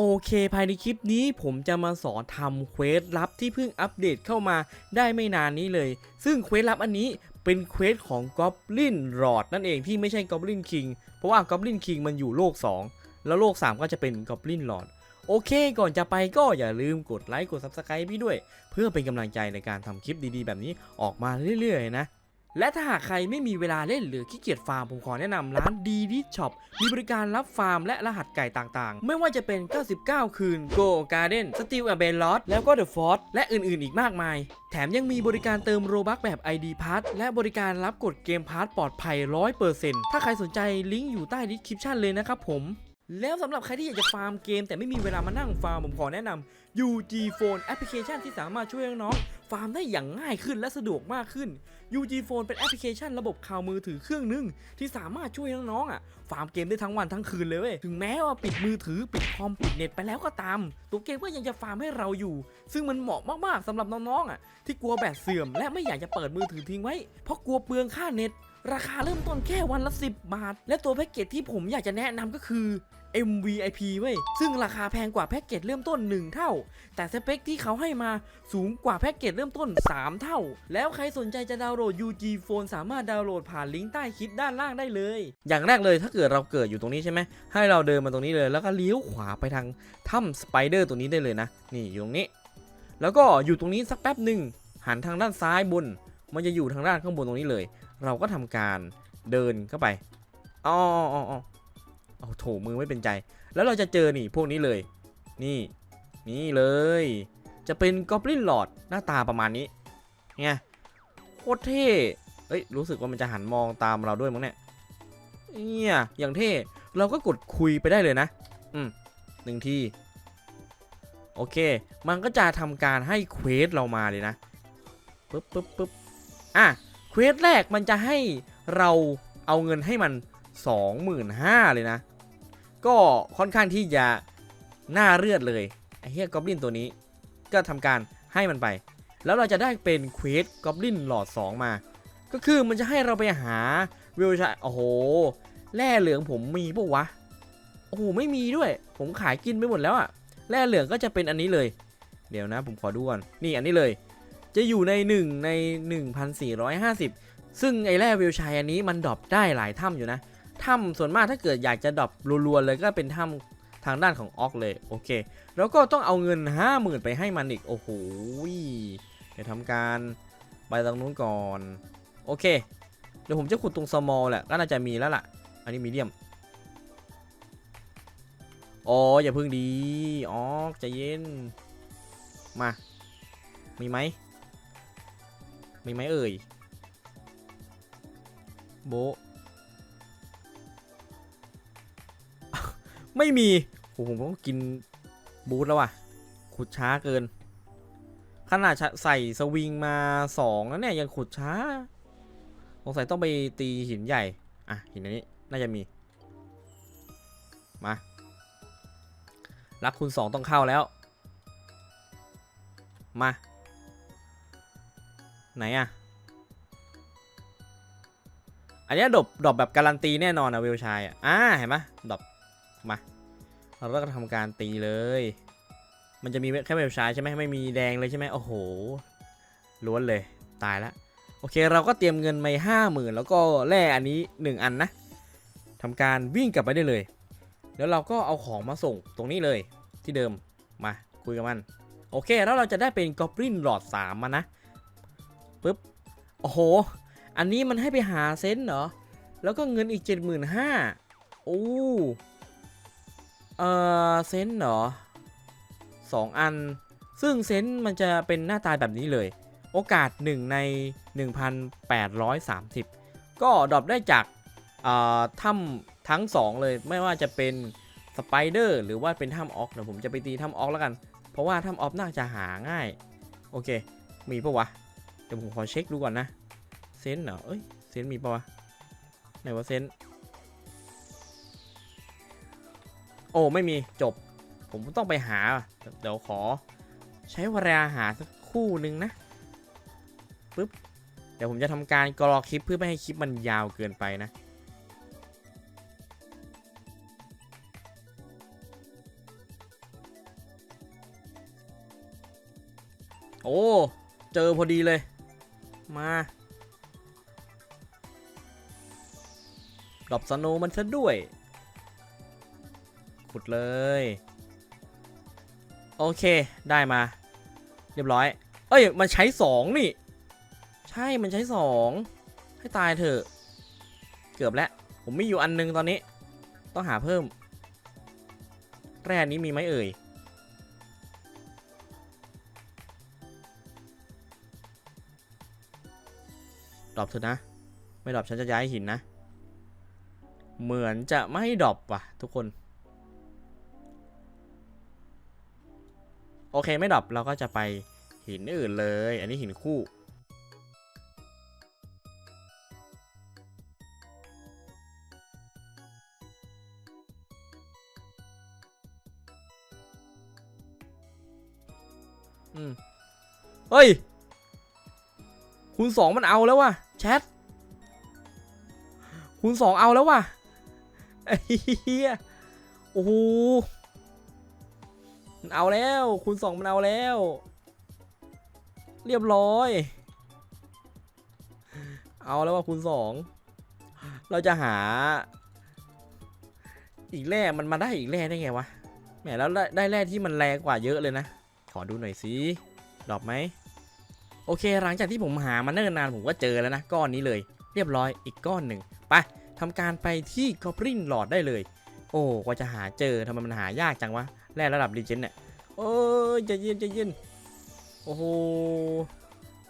โอเคภายในคลิปนี้ผมจะมาสอนทำเควสลับที่เพิ่งอัปเดตเข้ามาได้ไม่นานนี้เลย ซึ่งเควสลับอันนี้เป็นเควสของ Goblin Lord นั่นเองที่ไม่ใช่ Goblin King เพราะว่า Goblin King มันอยู่โลก 2 แล้วโลก 3 ก็จะเป็น Goblin Lord โอเค ก่อนจะไปก็อย่าลืมกดไลค์กด Subscribe พี่ด้วย เพื่อเป็นกำลังใจในการทำคลิปดีๆ แบบนี้ออกมาเรื่อยๆนะ และถ้าหากใครไม่มีเวลาเล่นหรือขี้เกียจฟาร์ม ผมขอแนะนำร้านดีดิช็อปมีบริการรับฟาร์มและรหัสไก่ต่างๆ ไม่ว่าจะเป็น 99 คืน Go Garden Steel a b e l o t แล้วก็ The Force และอื่นๆอีกมากมาย แถมยังมีบริการเติมโรบัคแบบ ID Pass และบริการรับกดเกมพาร์ทปลอดภัย 100%ถ้าใครสนใจลิงก์อยู่ใต้ดีคริปชันเลยนะครับผม แล้วสำหรับใครที่อยากจะฟาร์มเกม แต่ไม่มีเวลามานั่งฟาร์มผมขอแนะนำ UG Phone แอปพลิเคชันที่สามารถช่วยน้องๆฟาร์มได้อย่างง่ายขึ้นและสะดวกมากขึ้น UG Phone เป็นแอปพลิเคชันระบบข่าวมือถือเครื่องหนึ่งที่สามารถช่วยน้องๆอะฟาร์มเกมได้ทั้งวันทั้งคืนเลยเว้ยถึงแม้ว่าปิดมือถือปิดคอมปิดเน็ตไปแล้วก็ตาม ตัวเกมก็ยังจะฟาร์มให้เราอยู่ ซึ่งมันเหมาะมากๆสำหรับน้องๆอะที่กลัวแบตเสื่อม และไม่อยากจะเปิดมือถือทิ้งไว้เพราะกลัวเปลืองค่าเน็ตราคาเริ่มต้นแค่วันละ 10 บาท และตัวแพ็กเกจที่ผมอยากจะแนะนำก็คือ MVIP เว้ย ซึ่งราคาแพงกว่าแพ็กเกจเริ่มต้น 1 เท่า แต่สเปคที่เขาให้มาสูงกว่าแพ็กเกจเริ่มต้น 3 เท่า แล้วใครสนใจจะดาวน์โหลด UG Phone สามารถดาวน์โหลดผ่านลิงก์ใต้คลิปด้านล่างได้เลย อย่างแรกเลยถ้าเกิดเราเกิดอยู่ตรงนี้ใช่ไหม ให้เราเดินมาตรงนี้เลยแล้วก็เลี้ยวขวาไปทางถ้ำสไปเดอร์ตัวนี้ได้เลยนะ นี่อยู่ตรงนี้ แล้วก็อยู่ตรงนี้สักแป๊บหนึ่งหันทางด้านซ้ายบน มันจะอยู่ทางด้านข้างบนตรงนี้เลย เราก็ทำการเดินเข้าไปอ๋ออ๋ออ๋อ เอาโถมือไม่เป็นใจ แล้วเราจะเจอนี่พวกนี้เลย นี่ นี่เลย จะเป็นกอบลินหลอดหน้าตาประมาณนี้ไงโคตรเท่เอ้ยรู้สึกว่ามันจะหันมองตามเราด้วยมั้งเนี่ยเนี่ยอย่างเท่เราก็กดคุยไปได้เลยนะ อืมหนึ่งทีโอเค มันก็จะทำการให้เควสเรามาเลยนะปึ๊บปึ๊บปึ๊บอะเควสแรกมันจะให้เราเอาเงินให้มัน 25,000 เลยนะ ก็ค่อนข้างที่จะน่าเลือดเลย ไอ้เฮียกอบลินตัวนี้ ก็ทำการให้มันไป แล้วเราจะได้เป็นเควสกอบลินหลอด 2 มา ก็คือมันจะให้เราไปหาวิวชายโอ้โหแร่เหลืองผมมีปะวะ โอ้โหไม่มีด้วย ผมขายกินไปหมดแล้วอะแร่เหลืองก็จะเป็นอันนี้เลย เดี๋ยวนะผมขอดูก่อนนี่อันนี้เลย จะอยู่ใน 1 ใน 1,450 ซึ่งไอ้แร่วิวชัยอันนี้มันดรอปได้หลายถ้ำอยู่นะ ถ้ำส่วนมากถ้าเกิดอยากจะดรอปรัวๆเลยก็เป็นถ้ำทางด้านของออกเลยโอเค แล้วก็ต้องเอาเงิน 50,000 ไปให้มันอีกโอ้โหเดี๋ยวทำการไปตรงนู้นก่อนโอเค เดี๋ยวผมจะขุดตรง small แหละก็น่าจะมีแล้วล่ะ อันนี้มีเดียมอ๋ออย่าพึ่งดีออกใจเย็นมา มีไหมมีไหมเอ่ยโบ ไม่มีโอ้โหผมต้องกินบูทแล้วว่ะ ขุดช้าเกิน ขนาดใส่สวิงมาสองแล้วเนี่ยยังขุดช้า สงสัยต้องไปตีหินใหญ่ อะหินอันนี้น่าจะมี มารักคุณสองต้องเข้าแล้ว มา ไหนอะอันนี้ดบดบแบบการันตีแน่นอนอะเวชายอะอ่าเห็นไหมดบ มาเราก็ทำการตีเลย มันจะมีแค่เวลชายใช่ไหมไม่มีแดงเลยใช่ไหมโอ้โหล้วนเลยตายล้วโอเคเราก็เตรียมเงินมาห้าหมื่นแล้วก็แร่อันนี้หนึ่งอันนะทำการวิ่งกลับไปได้เลย แล้วเราก็เอาของมาส่งตรงนี้เลยที่เดิมมาคุยกับมันโอเค แล้วเราจะได้เป็นกอบลินหลอด3มานะปึ๊บโอ้โห อันนี้มันให้ไปหาเซนเหรอ แล้วก็เงินอีก 75,000โอ้ เออเซนเหรอสองอัน ซึ่งเซนมันจะเป็นหน้าตาแบบนี้เลย โอกาส 1 ใน 1,830 ก็ดรอปได้จากอ่อถ้ำทั้ง 2 เลย ไม่ว่าจะเป็นสไปเดอร์หรือว่าเป็นถ้ำออกเดี๋ยวผมจะไปตีถ้ำออกแล้วกัน เพราะว่าถ้ำออฟน่าจะหาง่าย โอเค มีปะวะ เดี๋ยวผมขอเช็คดูก่อนนะ เซนเหรอ เอ้ย เซนมีปะวะ ไหนว่าเซน โอ้ไม่มีจบ ผมต้องไปหา เดี๋ยวขอ ใช้เวลาหาสักคู่หนึ่งนะปึ๊บเดี๋ยวผมจะทำการกรอคลิปเพื่อไม่ให้คลิปมันยาวเกินไปนะโอ้ เจอพอดีเลย มาดอบสโนมันซะด้วย ขุดเลย โอเคได้มา เรียบร้อย เอ้ย มันใช้สองนี่ ใช่มันใช้สองให้ตายเถอะ เกือบแล้ว ผมไมีอยู่อันนึงตอนนี้ ต้องหาเพิ่ม แร่นี้มีไหมเอ่ยดรอปเถอะนะ ไม่ดรอปฉันจะย้ายหินนะ เหมือนจะไม่ดรอปว่ะ ทุกคน โอเคไม่ดรอปเราก็จะไปหินอื่นเลย อันนี้หินคู่อืมเฮ้ย คูณสองมันเอาแล้วว่ะแชท คูณสองเอาแล้วว่ะไอ้เหี้ยโอ้โห เอาแล้วคูณสองมันเอาแล้ว เรียบร้อย เอาแล้วว่าคูณสองเราจะหา อีกแร่มันมาได้อีกแร่ได้ไงวะแหมแล้วได้แร่ที่มันแรงกว่าเยอะเลยนะ ขอดูหน่อยสิดรอปไหมโอเค หลังจากที่ผมหามาเนิ่นนานผมก็เจอแล้วนะ ก้อนนี้เลย เรียบร้อยอีกก้อนหนึ่งไปทำการไปที่กอบลินหลอดได้เลย โอ้กว่าจะหาเจอทำไมมันหายากจังวะ แร่ระดับรีเจนเนี่ยโอ้ยใจะเย็นใจะเย็นโอ้โห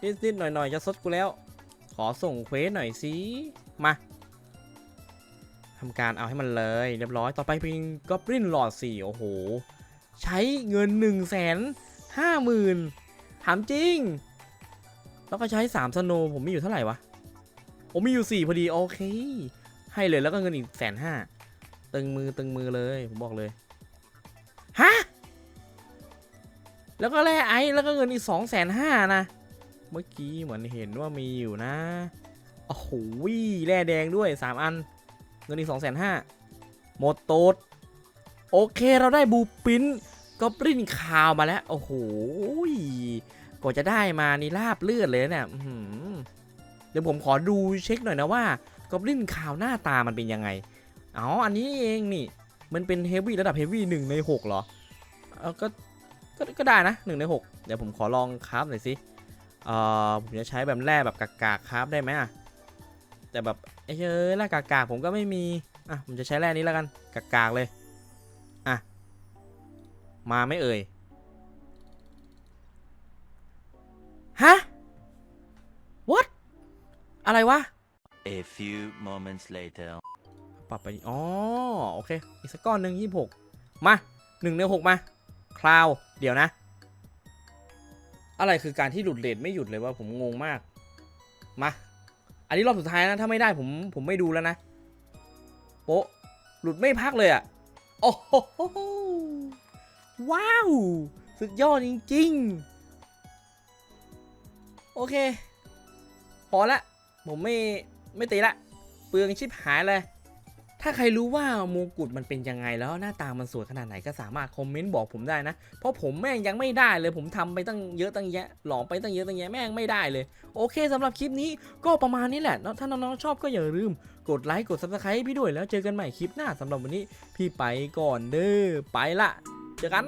นิดนิดหน่อยหน่อยจะซดกูแล้ว ขอส่งเควสหน่อยสิมาทำการเอาให้มันเลยเรียบร้อยต่อไปเป็นกอบลินหลอดสี่โอ้โห ใช้เงิน1นึ่งแสนห้าหมื่นถามจริง แล้วก็ใช้3สโนผมมีอยู่เท่าไหร่วะผมมีอยู่ 4 พอดี โอเค ให้เลยแล้วก็เงินอีกแสนห้าตึงมือตึงมือเลย ผมบอกเลย ฮะ แล้วก็แร่ไอซ์แล้วก็เงินอีก2องแสนห้านะ เมื่อกี้เหมือนเห็นว่ามีอยู่นะ โอ้โหแร่แดงด้วย3อัน เงินอีก2องแสนห้าหมดโตดโอเคเราได้บูปินก็ปริ้นคาวมาแล้ว โอ้โหกว่าจะได้มานี่ลาบเลือดเลยนะเนี่ยเดี๋ยวผมขอดูเช็คหน่อยนะว่า กอบลินคาวหน้าตามันเป็นยังไง อ๋อ อันนี้เองนี่ มันเป็นเฮฟวี่ระดับเฮฟวี่หนึ่งในหกเหรอเออก็ก็ก็ได้นะหนึ่งในหกเดี๋ยวผมขอลองคราฟหน่อยสิเอ่อผมจะใช้แบบแร่แบบกากๆคราฟได้ไหมอะแต่แบบเอ้ยเอ้ยแร่กากๆผมก็ไม่มีอะผมจะใช้แร่นี้แล้วกันกากๆเลยอะมาไม่เอ่ยฮะ what อะไรวะ A few moments later. ปรับไปอ๋อโอเค อีกสักก้อนหนึ่งยี่หกมาหนึ่งในหกมาคลาว เดี๋ยวนะ อะไรคือการที่หลุดเลทไม่หยุดเลยว่าผมงงมาก มา อันนี้รอบสุดท้ายนะ ถ้าไม่ได้ผมผมไม่ดูแล้วนะ โป๊ะหลุดไม่พักเลยอะ่ะ โอ้โหว้าว สุดยอดจริง ๆ โอเค พอละ ผมไม่ไม่ตีละ เปลืองชิบหายเลย ถ้าใครรู้ว่ามงกุฎมันเป็นยังไงแล้วหน้าตามันสวยขนาดไหนก็สามารถคอมเมนต์บอกผมได้นะ เพราะผมแม่งยังไม่ได้เลยผมทำไปตั้งเยอะตั้งแยะ หลอมไปตั้งเยอะตั้งแยะแม่งไม่ได้เลย โอเคสำหรับคลิปนี้ก็ประมาณนี้แหละ ถ้าน้องๆชอบก็อย่าลืมกดไลค์กดซับสไครต์ให้พี่ด้วยแล้วเจอกันใหม่คลิปหน้าสำหรับวันนี้พี่ไปก่อนเด้อไปละเจอกัน